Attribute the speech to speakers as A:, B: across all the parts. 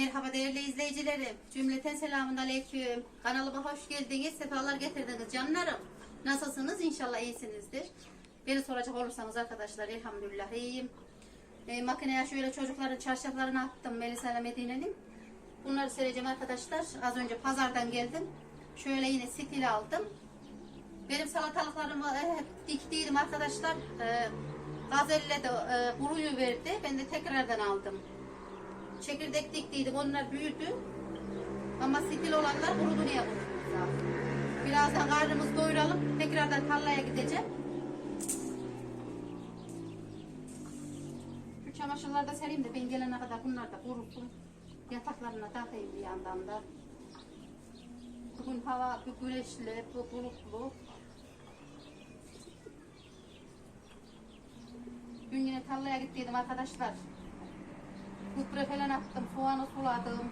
A: Merhaba değerli izleyicilerim. Cümleten selamun aleyküm. Kanalıma hoş geldiniz. Sefalar getirdiniz canlarım. Nasılsınız? İnşallah iyisinizdir. Beni soracak olursanız arkadaşlar elhamdülillah iyiyim. E, makineye şöyle çocukların çarşaflarını attım Melisa ile Medine'nin. Bunları sereceğim arkadaşlar. Az önce pazardan geldim. Şöyle yine stil aldım. Benim salatalıklarımı e, diktiydim arkadaşlar. E, gazelle de e, kuruyu verdi. Ben de tekrardan aldım. Çekirdek diktiydim. Onlar büyüdü. Ama stil olanlar kurudu niye kurudu? Birazdan karnımızı doyuralım. Tekrardan tarlaya gideceğim. Şu çamaşırları da sereyim de ben gelene kadar bunlar da kurusun. Yataklarına takayım bir yandan da. Bugün hava bir güneşli, bu bulutlu. Dün yine tarlaya gittiydim arkadaşlar. Gübre falan attım, soğanı suladım.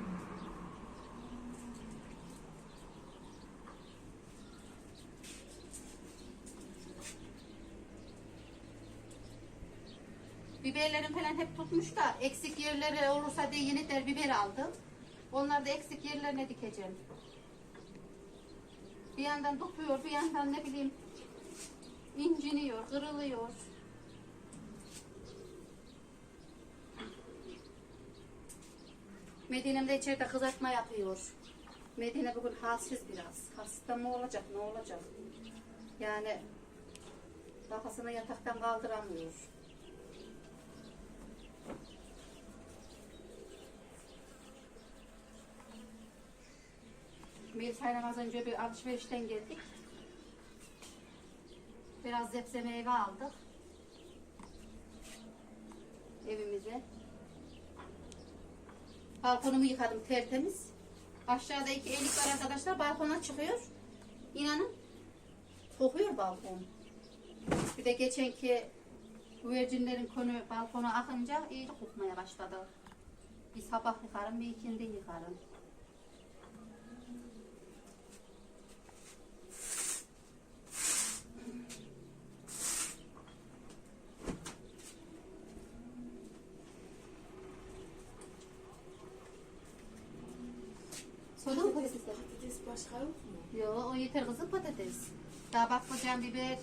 A: Biberlerim falan hep tutmuş da eksik yerleri olursa diye yeni der biber aldım. Onları da eksik yerlerine dikeceğim. Bir yandan tutuyor, bir yandan ne bileyim inciniyor, kırılıyor. Medine'm de içeride kızartma yapıyor. Medine bugün halsiz biraz. Hasta mı olacak, ne olacak? Yani kafasını yataktan kaldıramıyor. Melisa'yla az önce bir alışverişten geldik. Biraz zepse meyve aldık. Evimize. Balkonumu yıkadım tertemiz. Aşağıda iki elik var arkadaşlar. Balkona çıkıyor. İnanın kokuyor balkon. Bir de geçenki güvercinlerin konu balkona akınca iyice kokmaya başladı. Bir sabah yıkarım, bir ikindi yıkarım. Soda mı patatesler?
B: Patates başka yok mu?
A: Yo o yeter kızım patates. Daha bakmacan biber.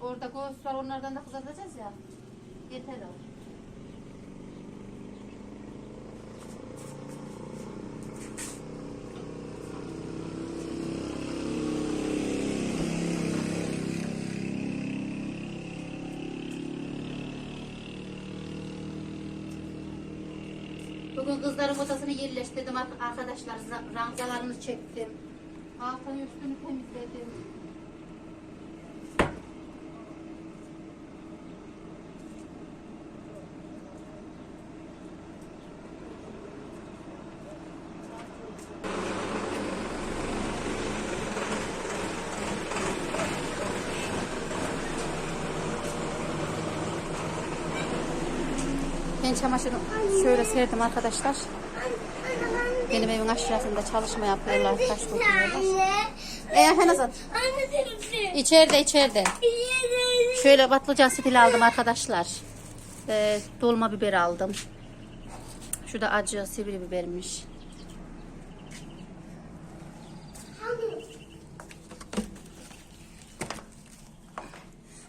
A: Orada göğüs var onlardan da kızartacağız ya. Yeter o. Bugün kızların odasını yerleştirdim ar- arkadaşlar. za- Ranzalarını çektim. Altını üstünü temizledim. Ben çamaşırı şöyle serdim arkadaşlar. Benim evin aşağısında çalışma yapıyorlar. Taş koyuyorlar.
B: Anne senin
A: İçeride içeride. Şöyle patlıcan stil aldım arkadaşlar. Ee, dolma biber aldım. Şu da acı sivri bibermiş.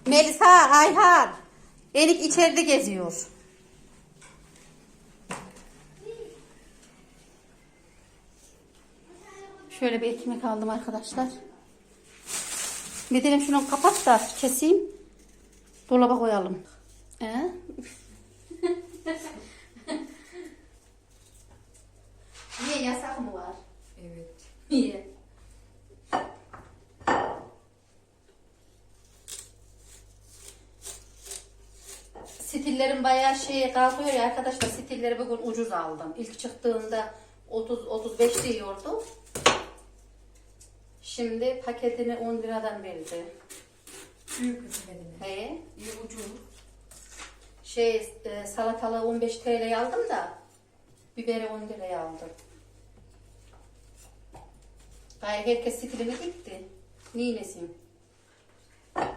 A: Melisa, Ayhan. Enik içeride geziyor. Şöyle bir ekmek aldım arkadaşlar. Medelim şunu kapat da keseyim. Dolaba koyalım. Ee? Niye yasak mı var?
B: Evet.
A: Niye? Stillerim bayağı şey kalkıyor ya arkadaşlar. Stilleri bugün ucuz aldım. İlk çıktığında 30 35 diyordu. Şimdi paketini 10 liradan verdi.
B: Büyük kısmedine.
A: He.
B: İyi.
A: Şey e, salatalığı 15 TL aldım da biberi 10 liraya aldım. Gayet herkes stilini gitti. Ninesin.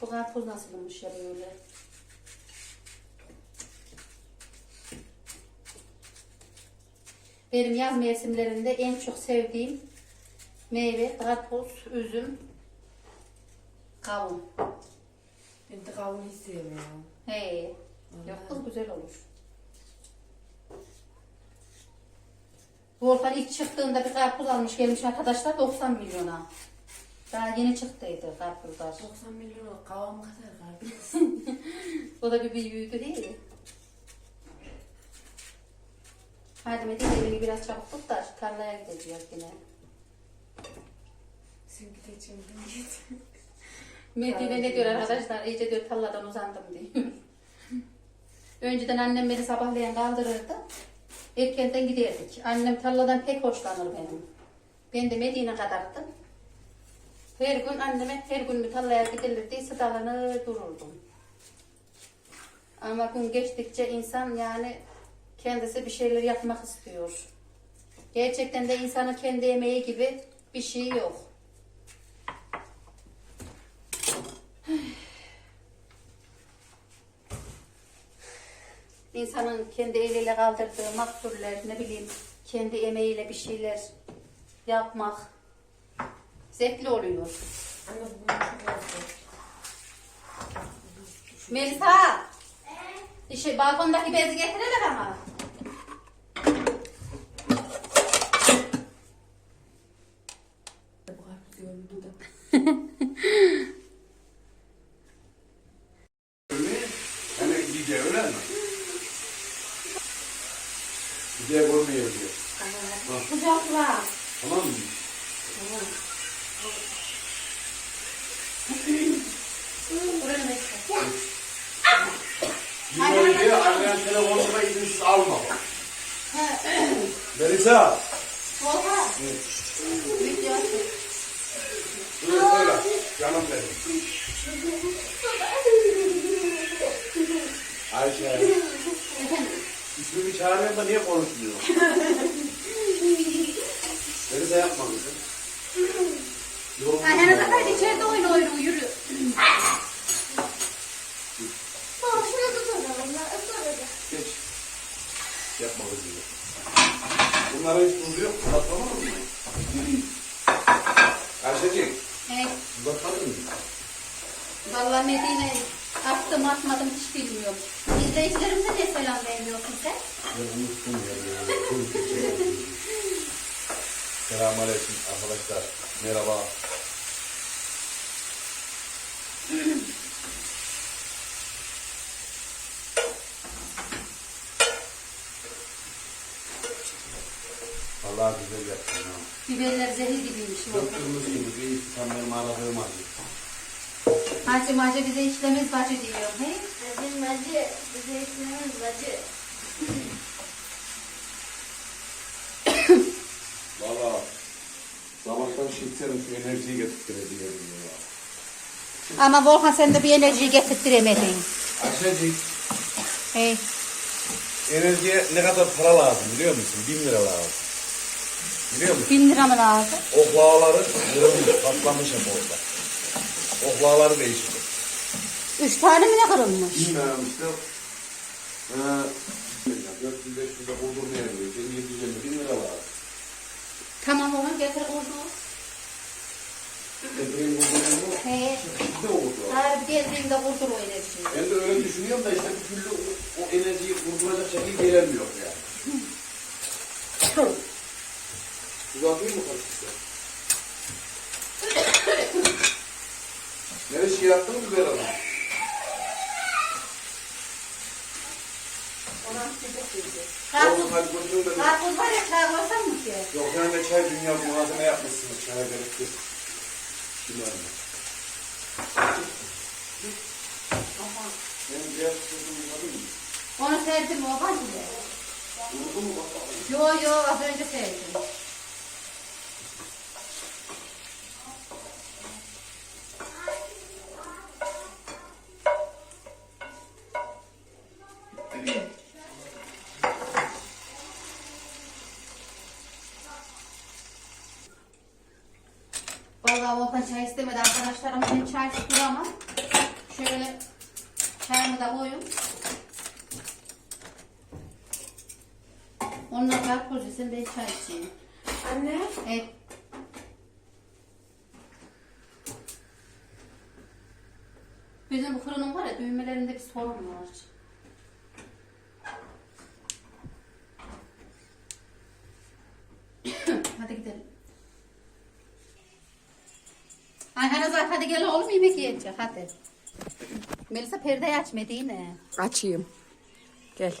A: Bu karpuz nasılmış ya böyle? Benim yaz mevsimlerinde en çok sevdiğim meyve karpuz, üzüm, kavun.
B: Ben de kavunu hiç sevmiyorum.
A: He. Yok kız güzel olur. Volkan ilk çıktığında bir karpuz almış gelmiş arkadaşlar 90 milyona. Daha yeni çıktıydı karpuzlar.
B: 90 milyon kavam kadar karpuz.
A: O da bir büyüğüydü değil mi? Hadi Metin elini biraz çabuk tut da tarlaya gideceğiz yine.
B: Çünkü de içimden git.
A: Metin'e ne diyor arkadaşlar? İyice diyor tarladan uzandım diyor. Önceden annem beni sabahleyin kaldırırdı. Erkenden giderdik. Annem tarladan pek hoşlanır benim. Ben de Medine kadardım. Her gün anneme her gün bir tarlaya gidilirdi. Sıdalanır dururdum. Ama gün geçtikçe insan yani kendisi bir şeyler yapmak istiyor. Gerçekten de insanın kendi emeği gibi bir şey yok. İnsanın kendi eliyle kaldırdığı makbuller, ne bileyim kendi emeğiyle bir şeyler yapmak zevkli oluyor. Melisa! İşte balkondaki bezi getirelim ama.
B: Bu karpuz yoğurdu da.
C: Hemen gideceği öyle mi? Gideceği görmüyor diyor.
A: Kucakla.
C: Tamam mı?
A: Buranı bekle.
C: Gidiyor diye annen telefonuna izinsiz alma. Melisa.
A: Volkan. Video aç.
C: Buyur söyle. Canım benim. Ayşe.
A: Efendim.
C: İsmimi çağırıyorum da niye konuşmuyor? Melisa yapma kızım. Yorulma.
A: Ayhan'a da hadi içeride oyna oyna yürü.
C: Geç. Yapma kızım. Bunlara hiç tuz yok. Uzatmadın mı? Ayşeciğim.
A: Evet.
C: Uzatmadın mı?
A: Vallahi Medine attım atmadım hiç bilmiyorum. İzleyicilerimize ne selam vermiyorsun sen?
C: Ben unuttum ya. geçiyor. Selamünaleyküm arkadaşlar. Merhaba. Vallahi güzel yaptın ha.
A: Biberler zehir gibiymiş.
C: Kırmızı gibi değil. Tam benim aradığım acı.
A: Hacı macı bize işlemez bacı diyor. He?
D: Bizim bacı, bize ismimiz bacı.
C: Valla sabahtan şirketlerim şu enerjiyi getirttireceğim ya.
A: Ama Volkan sen de bir enerjiyi getirtiremedin.
C: Ayşecik.
A: Hey.
C: Enerjiye ne kadar para lazım biliyor musun? Bin lira lazım. Biliyor musun?
A: Bin lira mı lazım?
C: Oklavaları kırılmış, patlamış hep orada. Oklavaları değişti.
A: Üç tane mi ne kırılmış?
C: Bilmiyorum işte. Ee, 400 500 de bulgur ne yapıyor? 750 bin lira lazım.
A: Tamam oğlum getir kurdu.
C: Getireyim ne bu?
A: He.
C: Bir de oldu.
A: Her geldiğinde kurdur o enerjiyi.
C: Ben de öyle düşünüyorum da işte bir türlü o, o enerjiyi kurduracak şekil gelemiyor yani. Uzatayım mı karışıkta? Nereye şey yaptın mı?
A: Karpuz,
C: Oğlum hadi götürün beni.
A: karpuz var ya koysan mı ki?
C: Yok yani çay dünya malzeme yapmışsınız. Çaya gerek yok. Şimdi anne. Ben diğer sözümü uzadın mı?
A: Onu serdim o bile.
C: Vurdu mu bak.
A: Yo yo az önce serdim. Vallahi Volkan çay istemedi arkadaşlar ama ben çay duramam. Şöyle çayımı da koyun. Onlar karpuz yesin ben çay içeyim.
B: Anne.
A: Evet. Bizim bu fırının var ya düğmelerinde bir sorun var. hadi gidelim. Ayhan Azar hadi gel oğlum yemek yiyecek hadi. Melisa perdeyi açmadı yine.
B: Açayım. Gel.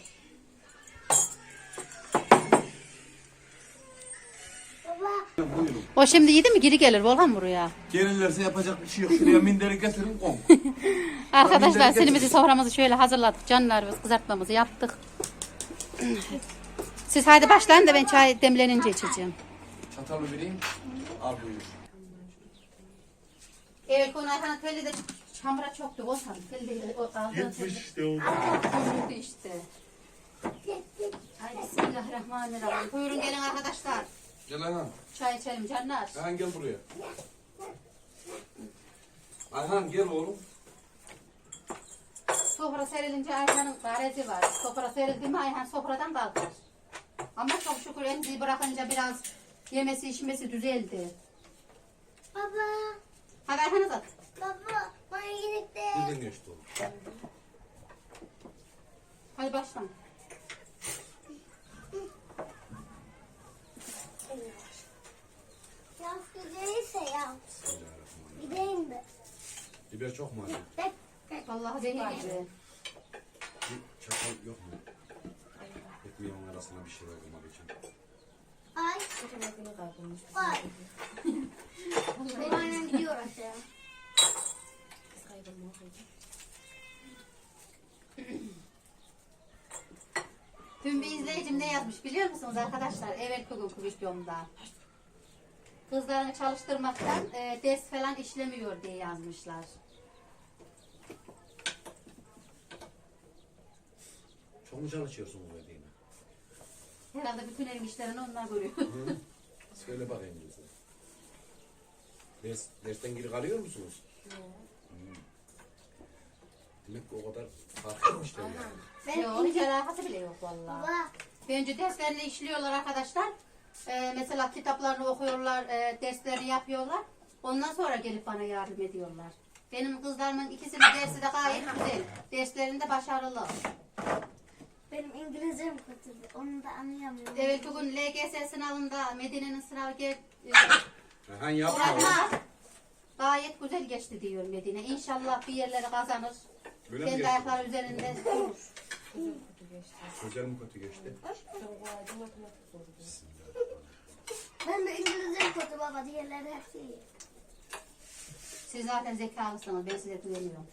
A: O şimdi yedi mi geri gelir Volkan buraya.
C: Gelirlerse yapacak bir şey yok. Şuraya minderi getirin kom.
A: Arkadaşlar silimizi soframızı şöyle hazırladık. Canlarımız kızartmamızı yaptık. Siz haydi başlayın da ben çay demlenince içeceğim.
C: Çatalı vereyim. Al buyur.
A: Evet konu Ayhan'ın teli de çamura çoktu. Olsan teli de teli.
C: işte o.
A: Çocuktu işte. Ay bismillahirrahmanirrahim. Buyurun gelin arkadaşlar.
C: Gel Ayhan.
A: Çay içelim canlar.
C: Ayhan gel buraya. Ayhan gel oğlum.
A: Sofra serilince Ayhan'ın garezi var. Sofra serildi mi Ayhan sofradan kalkar. Ama çok şükür emziği bırakınca biraz yemesi içmesi düzeldi.
D: Baba,
A: Hadi Ayhan uzat.
D: baba, bana de.
C: Birden geçti oğlum.
A: Hadi başla.
D: Yaz
C: Bismillahirrahmanirrahim.
D: Gideyim de.
C: Biber çok mu acı?
A: Vallahi zehir gibi.
C: Bir çatal yok mu? Ekmeğin arasına bir şeyler koymak için.
D: ay, ay. Babaannem gidiyor aşağıya.
B: Biz kaybolmuş.
A: Dün bir izleyicim ne yazmış biliyor musunuz arkadaşlar? Evet bugün videomda. Kızlarını çalıştırmaktan e, ders falan işlemiyor diye yazmışlar.
C: Çok mu çalışıyorsun bu dediğine?
A: Herhalde bütün ev işlerini onlar görüyor.
C: Hı? Söyle bakayım bize. Ders, dersten geri kalıyor musunuz? Hı. Demek ki o kadar fark etmişler yani.
A: Yok hiç alakası bile yok vallahi.
D: Baba,
A: Bence derslerini işliyorlar arkadaşlar. Ee, mesela kitaplarını okuyorlar, e, derslerini yapıyorlar. Ondan sonra gelip bana yardım ediyorlar. Benim kızlarımın ikisinin dersi de gayet güzel. Derslerinde başarılı.
D: benim İngilizcem kötü. Onu da anlayamıyorum.
A: Evet bugün LGS sınavında Medine'nin sınavı gel, e,
C: yapma.
A: Murat'la gayet güzel geçti diyor Medine. İnşallah bir yerleri kazanır.
C: Böyle mi
A: Kendi
C: geçti?
A: ayakları üzerinde durur.
C: Güzel mi kötü geçti?
B: Sordu.
D: Ben de İngilizcem kötü baba. Diğerleri hepsi iyi.
A: Siz zaten zekalısınız. Ben size güveniyorum.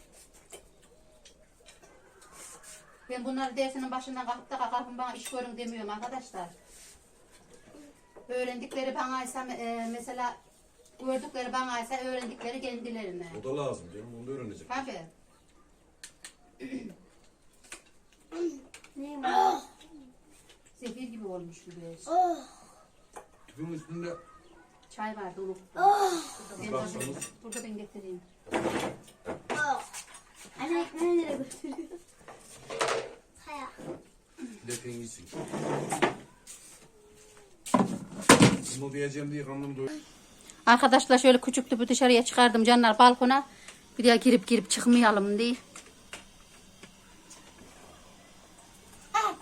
A: Ben bunları dersinin başından kalkıp da kalkın bana iş görün demiyorum arkadaşlar. Öğrendikleri bana ise e, mesela gördükleri bana ise öğrendikleri kendilerine.
C: O da lazım canım. Onu da öğrenecek.
A: Tabii.
D: Neyim baba?
A: Zehir gibi olmuş bu beş.
D: Oh,
C: Tüpün üstünde
A: Çay vardı unuttum.
D: oh,
A: Ben
C: baksanız.
A: burada, ben getireyim.
D: oh. Anne ekmeği nereye götürüyor? Hayır.
C: defin gitsin. Bunu diyeceğim diye karnım doyuyor.
A: Arkadaşlar şöyle küçük tüpü dışarıya çıkardım canlar balkona. Bir daha girip girip çıkmayalım diye.
D: Ah,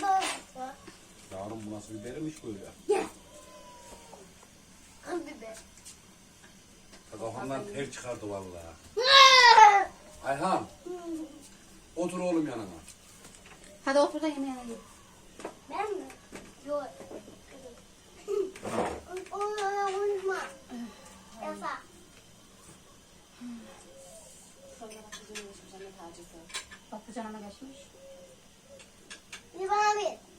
D: doğru.
C: Yavrum bu nasıl bibermiş böyle?
D: Gel. Biber.
C: Kafamdan ter çıkardı vallahi.
D: Ah!
C: Ayhan. Otur oğlum yanıma.
A: Hadi otur da yemeğine git.
D: Ben mi? Yok. Onlara konuşma. Yasak.
A: Patlıcanıma geçmiş.
D: Bir bana bir.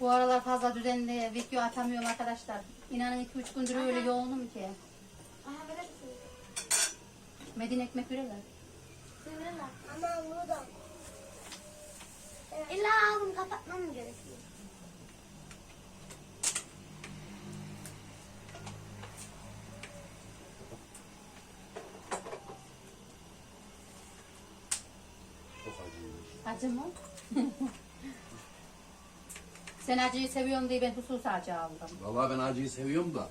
A: Bu aralar fazla düzenli video atamıyorum arkadaşlar. İnanın iki üç gündür öyle yoğunum ki.
D: Aha böyle
A: Medine ekmek verirler.
D: Ama bunu da. İlla ağzımı kapatmam gerekiyor? Çok.
A: Acı mı? Sen acıyı seviyorsun diye ben husus acı aldım.
C: Vallahi ben acıyı seviyorum da.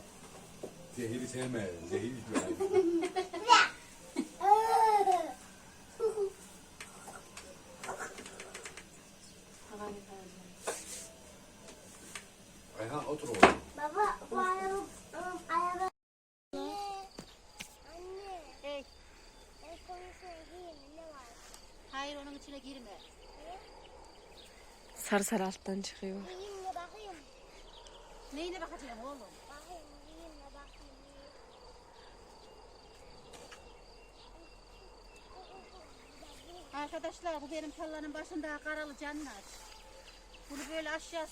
C: Zehiri sevmiyorum. Zehir içmiyorum. Ayhan otur oğlum.
D: Baba bu araba araba Anne.
A: Hey,
D: El konusuna gireyim ne var?
A: hayır onun içine girme.
B: Sarı sarı alttan çıkıyor.
D: Gireyim mi bakayım?
A: Neyine bakacağım oğlum?
D: Bakayım bakayım.
A: Arkadaşlar bu benim tarlanın başında karalı canlar. Bunu böyle aşağı.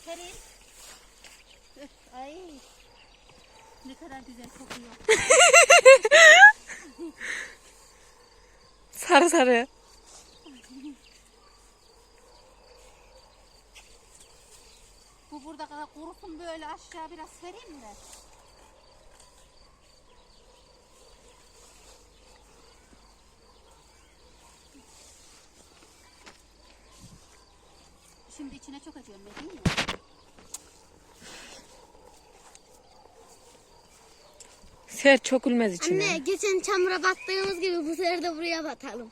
A: Öf, Ay. Ne kadar güzel kokuyor.
B: Sarı sarı.
A: Burada kadar kurusun böyle aşağı biraz sereyim mi? Şimdi içine çok acıyorum değil mi?
B: Ser çok ülmez içine.
D: Anne geçen çamura battığımız gibi bu sefer de buraya batalım.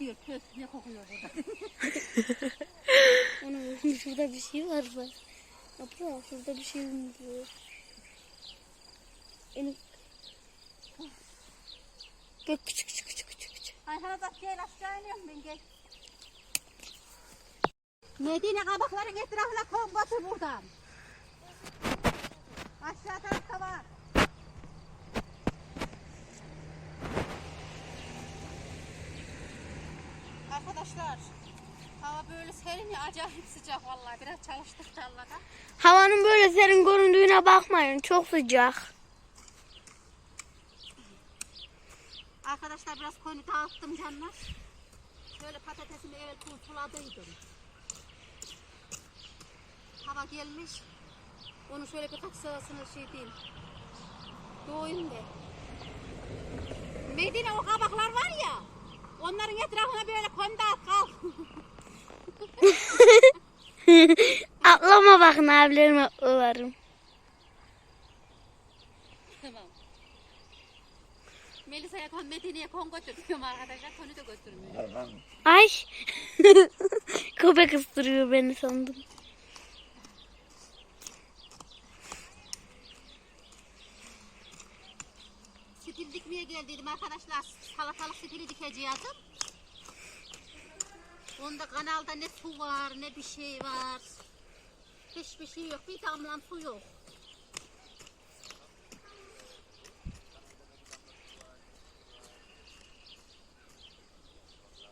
A: Ayhan'a bakalım ne kokuyor burada.
D: Ana şurada bir şey var bak. Abla şurada bir şey var. Benim... Bak küçük küçük küçük küçük küçük.
A: Ayhan'a bak gel aşağı iniyorum ben gel. Medine kabakların etrafına kom batır buradan. Aşağı tarafta var. Arkadaşlar hava böyle serin ya acayip sıcak vallahi biraz çalıştık tarlada.
D: Havanın böyle serin göründüğüne bakmayın. Çok sıcak.
A: Arkadaşlar biraz koyunu dağıttım canlar. Şöyle patatesimi evvel tuz suladıydım. Hava gelmiş. Onu şöyle birkaç sırasını şey diyeyim. Doğuyun de. Medine o kabaklar var ya. Onların etrafına böyle koyun dağıt kal.
D: Atlama bakın abilerime atlarım.
A: tamam. Melisa'ya kon, Medine'ye kon götürüyorum arkadaşlar. Konu da götürmüyor.
D: Ay. Köpek ısırıyor beni sandım.
A: Stil dikmeye geldiydim arkadaşlar. Salatalık stili dikeceğim. Onda kanalda ne su var ne bir şey var. Hiçbir şey yok. Bir damla su yok.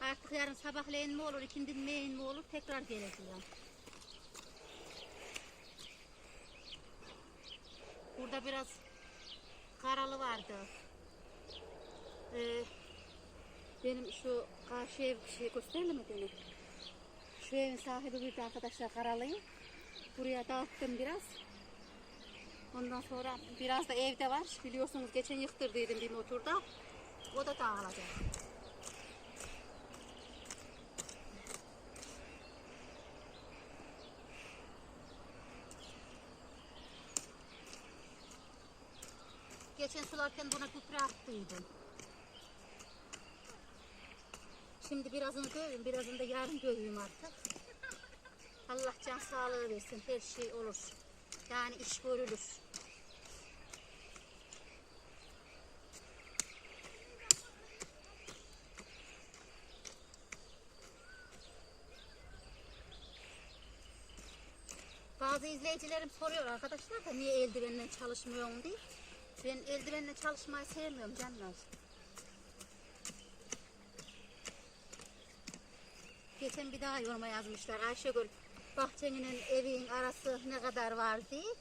A: Artık yarın sabahleyin mi olur, ikindin meyin mi olur tekrar geleceğim. Burada biraz karalı vardı. Ee, benim şu karşı ev şey gösterelim mi beni? Şu evin sahibi bir arkadaşlar karalıyım. Buraya dağıttım biraz. Ondan sonra biraz da evde var. Biliyorsunuz geçen yıktırdıydım bir motorda. O da dağılacak. Geçen sularken buna gübre attıydım. Şimdi birazını döveyim, birazını da yarın döveyim artık. Allah can sağlığı versin, her şey olur. Yani iş görülür. Bazı izleyicilerim soruyor arkadaşlar da niye eldivenle çalışmıyorsun diye. Ben eldivenle çalışmayı sevmiyorum canlar. Geçen bir daha yoruma yazmışlar. Ayşegül bahçenin evin arası ne kadar var diye.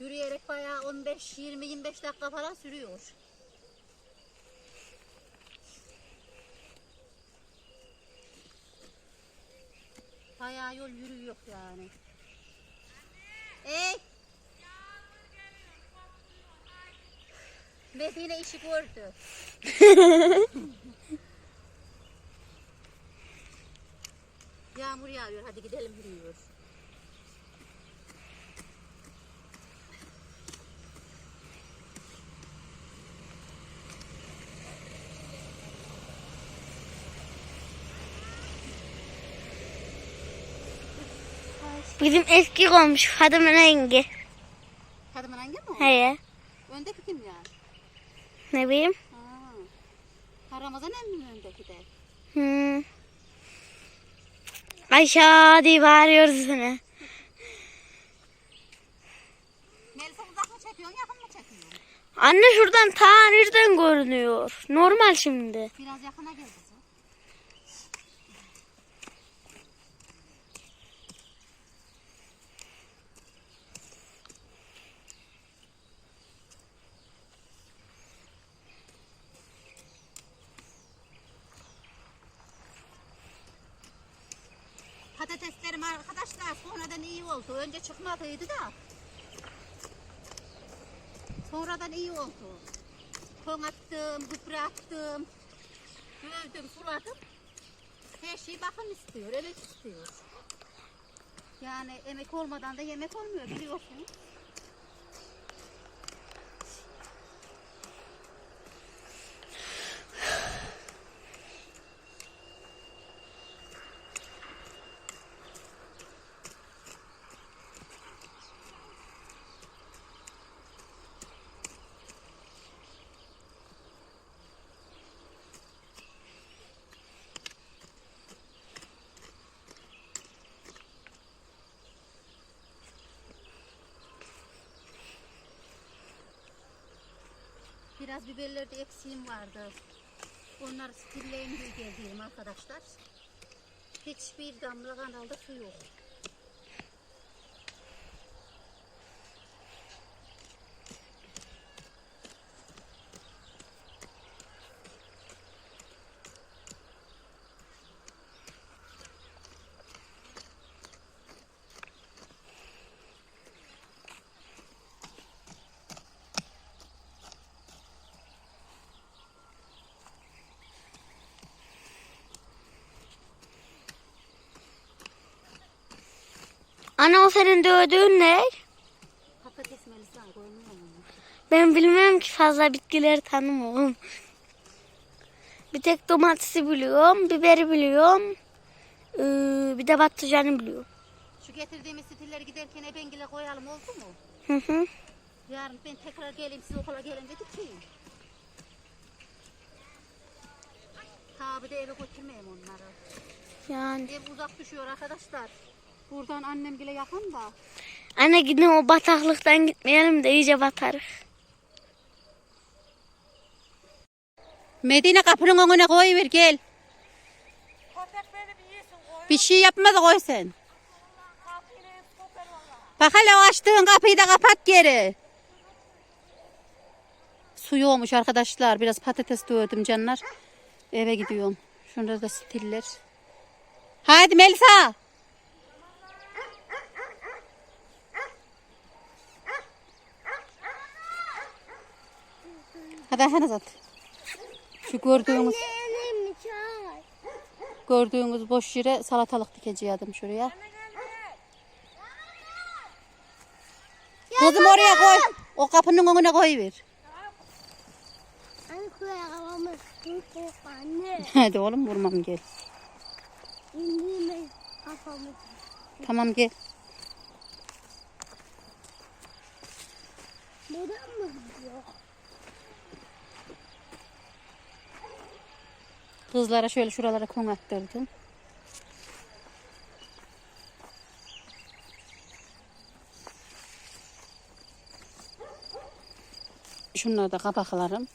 A: Yürüyerek bayağı 15, 20, 25 dakika falan sürüyor. Bayağı yol yürüyor yani. Ey! Medine işi gördü. Yağmur yağıyor. Hadi gidelim yürüyor.
E: Bizim eski komşu Fadım'ın rengi.
A: Kadımın hangi mi?
E: He.
A: Öndeki kim yani?
E: Ne bileyim.
A: Ha. Ha Ramazan emmi öndeki de.
E: Hmm. Ayşe diye bağırıyoruz sana.
A: Melisa uzak mı çekiyorsun yakın mı çekiyorsun?
E: Anne şuradan ta nereden görünüyor? Normal şimdi.
A: Biraz yakına gel kızım. Patateslerim arkadaşlar sonradan iyi oldu. Önce çıkmadıydı da. Sonradan iyi oldu. Ton attım, gübre attım. Dövdüm, suladım. Her şey bakım istiyor, emek istiyor. Yani emek olmadan da yemek olmuyor biliyorsunuz. Biraz biberlerde eksiğim vardı. Onları stilleyin diye geldim arkadaşlar. Hiçbir damla kanalda su yok.
E: Ana o senin dövdüğün ne?
A: Patates melisa koymuyor mu?
E: Ben bilmem ki fazla bitkileri tanımıyorum. Bir tek domatesi biliyorum, biberi biliyorum. Ee, bir de patlıcanı biliyorum.
A: Şu getirdiğimiz stilleri giderken ebengile koyalım oldu mu?
E: Hı hı.
A: Yarın ben tekrar geleyim siz okula gelin dedik ki. Ha bir de eve götürmeyeyim onları.
E: Yani.
A: Ev uzak düşüyor arkadaşlar. Buradan annem bile yakın da.
E: Anne gidin o bataklıktan gitmeyelim de iyice batarız.
A: Medine kapının önüne koyuver gel. Bir şey yapma da koy sen. Bak hele açtığın kapıyı da kapat geri. Suyu olmuş arkadaşlar. Biraz patates dövdüm canlar. Eve gidiyorum. Şurada da stiller. Haydi Melisa. Hadi hadi zat. Şu gördüğünüz gördüğünüz boş yere salatalık dikeceğim şuraya. Kızım oraya koy. O kapının önüne
E: kulağımız anne.
A: Hadi oğlum vurmam gel. Tamam gel.
E: Neden mi gidiyor?
A: Kızlara şöyle şuralara kum attırdım. Şunları da kapaklarım.